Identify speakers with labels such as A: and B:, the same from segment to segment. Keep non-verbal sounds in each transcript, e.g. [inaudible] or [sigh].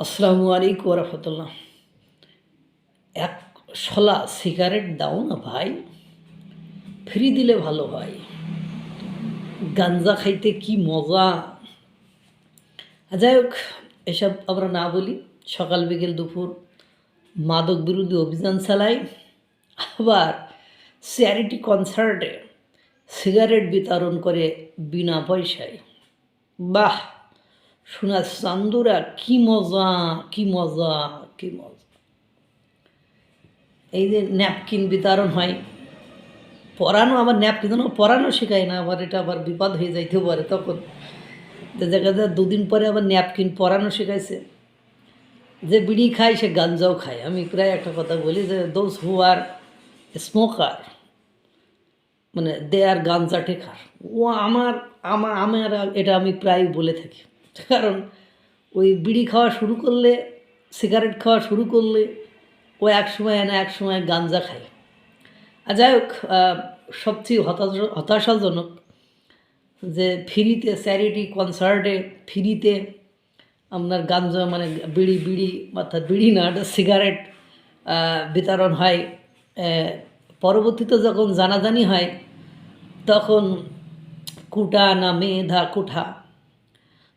A: আসসালামু আলাইকুম রহমতুল্লাহ। এক শলা সিগারেট দাও না ভাই। ফ্রি দিলে ভালো হয়। গাঞ্জা খাইতে কি মজা। যাই হোক, এসব আমরা না বলি। সকাল বিকেল দুপুর মাদক বিরোধী অভিযান চালাই। আবার চ্যারিটি কনসার্টে সিগারেট বিতরণ করে বিনা পয়সায়। বাহ! শোনা চান্দুরা কি মজা কি মজা কি মজা। এই যে ন্যাপকিন বিতরণ হয়, পরানো, আবার ন্যাপকিন পরানো শেখায় না, আবার এটা আবার বিপদ হয়ে যাইতে পারে তখন। দেখা যায় দুদিন পরে আবার ন্যাপকিন পরানো শেখাইছে। যে বিড়ি খায়, সে গাঞ্জাও খায়। আমি প্রায় একটা কথা বলি যে দোজ হু আর স্মোকার মানে দে আর গাঞ্জা টেকার। ও আমার আমার আমার, এটা আমি প্রায় বলে থাকি। [laughs] কারণ ওই বিড়ি খাওয়া শুরু করলে, সিগারেট খাওয়া শুরু করলে ও এক সময় না এক সময় গাঞ্জা খায়। আর যাই হোক সবচেয়ে হতাশ, হতাশাজনক যে ফ্রিতে চ্যারিটি কনসার্টে, ফ্রিতে আপনার গাঞ্জা মানে বিড়ি বিড়ি অর্থাৎ বিড়ি না সিগারেট বিতরণ হয়। পরবর্তীতে যখন জানাজানি হয়, তখন কুটা না মেধা কুঠা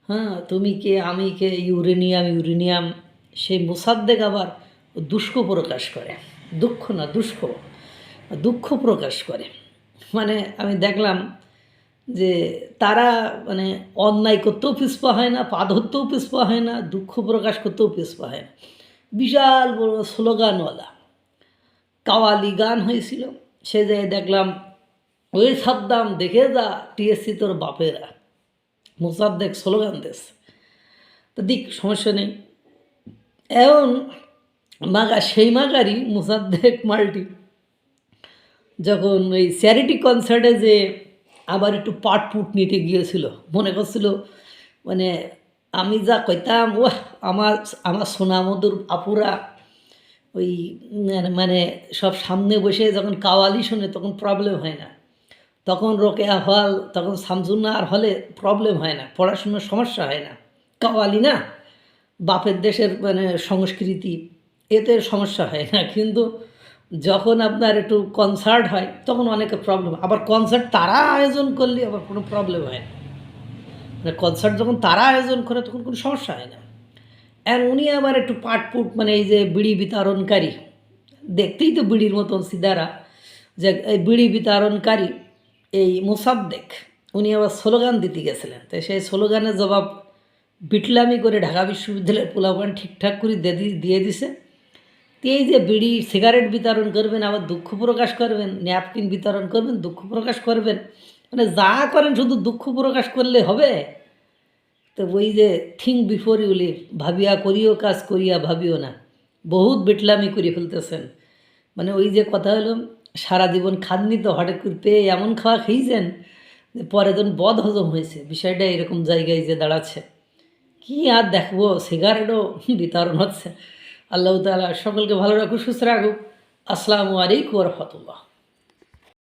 A: হ্যাঁ তুমি কে, আমি কে, ইউরেনিয়াম ইউরেনিয়াম, সেই মোসাদ্দেক আবার দুষ্ক প্রকাশ করে। দুঃখ না দুষ্ক দুঃখ প্রকাশ করে। মানে আমি দেখলাম যে তারা মানে অন্যায় করতেও পিছপা হয় না পা ধরতেও পিছপা হয় না, দুঃখ প্রকাশ করতেও পিছপা হয় না। বিশাল বড় স্লোগানওয়ালা কাওয়ালি গান হয়েছিল। সে জায়গায় দেখলাম, ওই সাদ্দাম দেখে যা, টিএসসি তোর বাপেরা। মোসাদ্দেক স্লোগান দেশ তো দিক, সমস্যা নেই। এখন মাগা, সেই মাগারই মোসাদ্দেক মাল্টি। যখন ওই চ্যারিটি কনসার্টে যে আবার একটু পাট পুট নিতে গিয়েছিল, মনে করছিল মানে আমি যা কইতাম ও আমার আমার সোনামধুর আপুরা ওই, মানে- মানে সব সামনে বসে যখন কাওয়ালি শোনে তখন প্রবলেম হয় না। তখন রোকেয়া হল, তখন আর হলে প্রবলেম হয় না, পড়াশুনোর সমস্যা হয় না। কাওয়ালি না, বাপের দেশের মানে সংস্কৃতি, এতে সমস্যা হয় না। কিন্তু যখন আপনার একটু কনসার্ট হয়, তখন অনেক প্রবলেম আবার কনসার্ট তারা আয়োজন করলে আবার কোনো প্রবলেম হয় না। মানে কনসার্ট যখন তারা আয়োজন করে, তখন কোনো সমস্যা হয় না। আর উনি আবার একটু পাটপুট মানে এই যে বিড়ি বিতরণকারী, দেখতেই তো বিড়ির মতন সিদারা, যে এই বিড়ি বিতরণকারী এই মোসাদ্দেক, উনি আবার স্লোগান দিতে গেছিলেন। তো সেই স্লোগানের জবাব বিটলামি করে ঢাকা বিশ্ববিদ্যালয়ের পোলাপান ঠিকঠাক করে দিয়ে দিয়ে দিছে। এই যে বিড়ি, সিগারেট বিতরণ করবেন, আবার দুঃখ প্রকাশ করবেন, ন্যাপকিন বিতরণ করবেন, দুঃখ প্রকাশ করবেন মানে যা করেন শুধু দুঃখ প্রকাশ করলে হবে। তো ওই যে থিঙ্ক বিফোর ইউ লিভ, ভাবিয়া করিও, কাজ করিয়া ভাবিও না, বহুত বেটলামি করে ফেলতেছেন। মানে ওই যে কথা হলো সারা জীবন খাদনি তো, হঠাৎ করে পেয়ে এমন খাওয়া খেয়েছেন যে পরে যখন বদ হজম হয়েছে, বিষয়টা এরকম জায়গায় যে দাঁড়াচ্ছে। কি আর দেখব, সিগারেটও বিতরণ হচ্ছে। আল্লাহ তালা সকলকে ভালো রাখুক, সুস্থ রাখুক। আসসালামু আলাইকুম রহমতুল্লাহ।